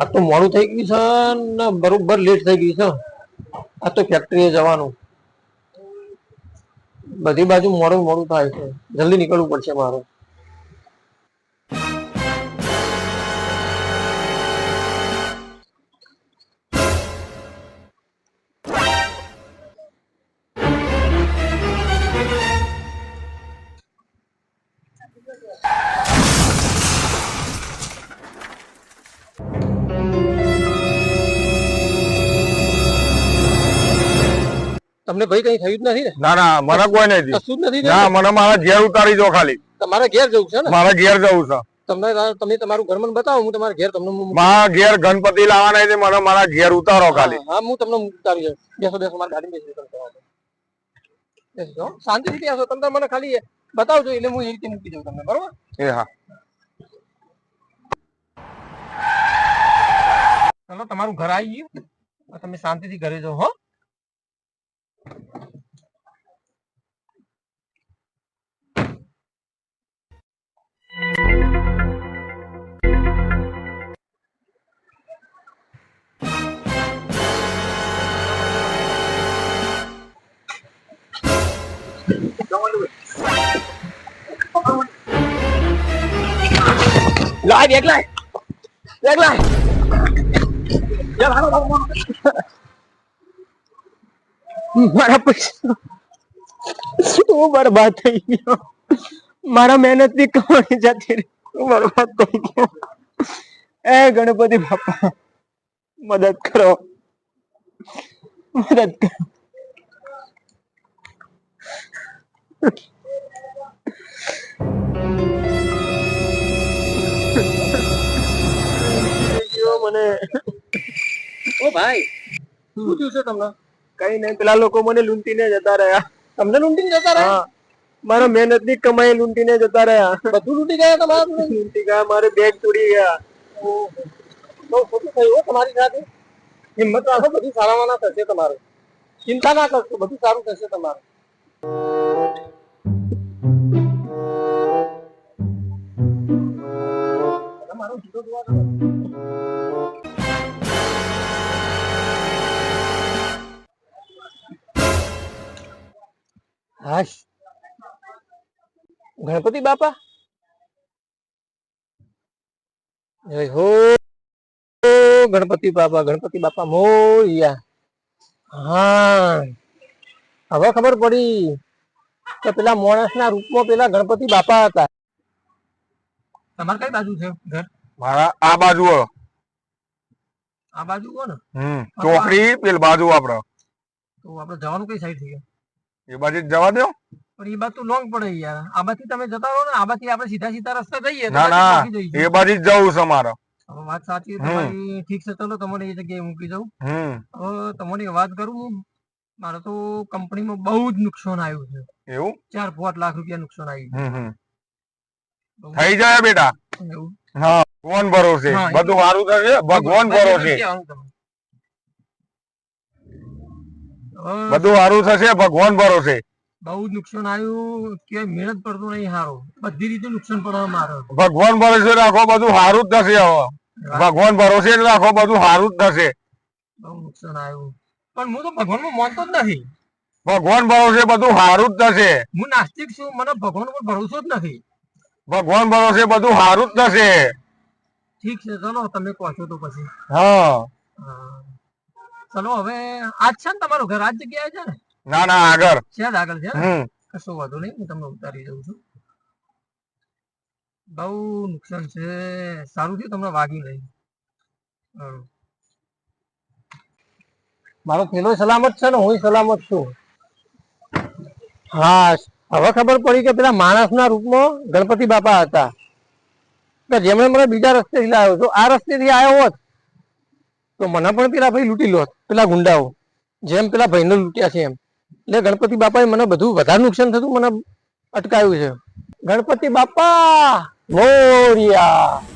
આ તો મોડું થઈ ગયું છે ને બરોબર લેટ થઈ ગયું છે. આ તો ફેક્ટરીએ જવાનું. બધી બાજુ મોડું મોડું થાય છે. જલ્દી નીકળવું પડશે મારે. તમને ભાઈ કઈ થયું જ નથી ને? ના ના મને કોઈ નથી કશું જ નથી ના મને મારા ઘેર ઉતારી દો ખાલી. તમારે ઘેર જવું છે ને? મારા ઘેર જવું છે. તમને તમે તમારું ઘર મને બતાવો હું તમારા ઘેર તમને મારા ઘેર ગણપતિ લાવવાના છે મને મારા ઘેર ઉતારો ખાલી. હા હા, હું તમને ઉતારી. બેસો બેસો મારી ગાડી બેસી તમે હો. શાંતિથી બેસો તમે મને ખાલી બતાવજો એટલે હું એ રીતે મૂકી દઉં તમને બરોબર? એ હા. ચલો તમારું ઘર આવી ગયું. તમે શાંતિથી ઘરે જાઓ હો. લાય બેગ લાય બેગ લાય મારા પૈસા હું બરબાદ થઈ ગયો? મારા મહેનતની કમાણી જતી રહી હું બરબાદ થઈ ગયો. એ ગણપતિ બાપા મદદ કરો. મદદ કરો. મને ઓ ભાઈ શું થયું છે તમને? કઈ નહીં પેલા લોકો મને લૂંટીને જતા રહ્યા. તમને લૂંટીને જતા રહ્યા? મારા મહેનતની કમાઈ લૂંટીને જતા રહ્યા. બધું લૂંટી ગયા તમારું લૂંટી ગયા મારે બેગ તોડી ગયા. બહુ ખોટું થયું તમારી સાથે. હિંમત રાખો બધું સારામાં થશે તમારું. ચિંતા ના કરશો બધું સારું થશે તમારું. મારો જુદો જોવા હાશ. ગણપતિ બાપા? જય હો ગણપતિ બાપા ગણપતિ બાપા મોયા હા. હવે ખબર પડી કે પેલા માણસના રૂપમાં પેલા ગણપતિ બાપા હતા. તમારે કઈ બાજુ છે ઘર? મારા આ બાજુ આ બાજુ હો ને? હમ ચોકડી પેલ બાજુ આપડે. તો આપડે જવાનું કઈ સાઈડ થઈ એ બાજુ જવા દો. પણ એ બાજુ તો લોંગ પડે યાર. આ તમે જતા રહો ને આ બાજુ આપણે સીધા સીધા રસ્તા જઈએ ના ના એ બાજુ જવું છે મારે. વાત સાચી. તમારી ઠીક છે ચલો તમને એ જગ્યાએ મૂકી દઉં. હવે તમારી વાત કરું મારે તો કંપનીમાં બહુ જ નુકસાન આવ્યું છે. એવું? ચાર પાંચ લાખ રૂપિયા નુકસાન આવ્યું થઈ જાય બેટા. હા ભગવાન ભરોસે. બધું સારું થશે ભગવાન ભરોસે. બધું સારું થશે ભગવાન ભરોસે. બહુ નુકસાન આવ્યું કે મહેનત પડતો નહીં સારું બધી રીતે નુકસાન પડવામાં મારો ભગવાન ભરોસે રાખો બધું સારું જ થશે હવે. ભગવાન ભરોસે રાખો બધું સારું જ થશે. બહુ નુકસાન આવ્યું. પણ હું તો ભગવાનમાં માનતો જ નથી. ભગવાન ભરોસે બધું સારું જ થશે. હું નાસ્તિક છું મને ભગવાન પર ભરોસો જ નથી. ભગવાન ભરોસે બધું સારું જ થશે. ઠીક છે ચલો તમે કહો છો તો પછી. હા. હા. ચલો હવે આજ છે ને તમારું ઘર? આજ જગ્યાએ છે ને? ના ના આગળ. છે જ આગળ છે કશું વાંધો નહીં હું તમને ઉતારી દઉં છું. બહુ નુકસાન છે. સારું થયું તમને વાગ્યું નહીં. મારો પેલો સલામત છે ને હું સલામત છું. હા હવે ખબર પડી કે પેલા માણસના રૂપમાં ગણપતિ બાપા હતા. જેમણે મને બીજા રસ્તેથી લાવ્યો તો આ રસ્તેથી આવ્યો હોત તો મને પણ પેલા ભાઈ લૂંટી લો, પેલા ગુંડાઓ. જેમ પેલા ભાઈને લૂંટ્યા છે એમ. એટલે ગણપતિ બાપાએ મને બધું વધારે નુકસાન થતું, મને અટકાયું છે. ગણપતિ બાપા, મોરિયા!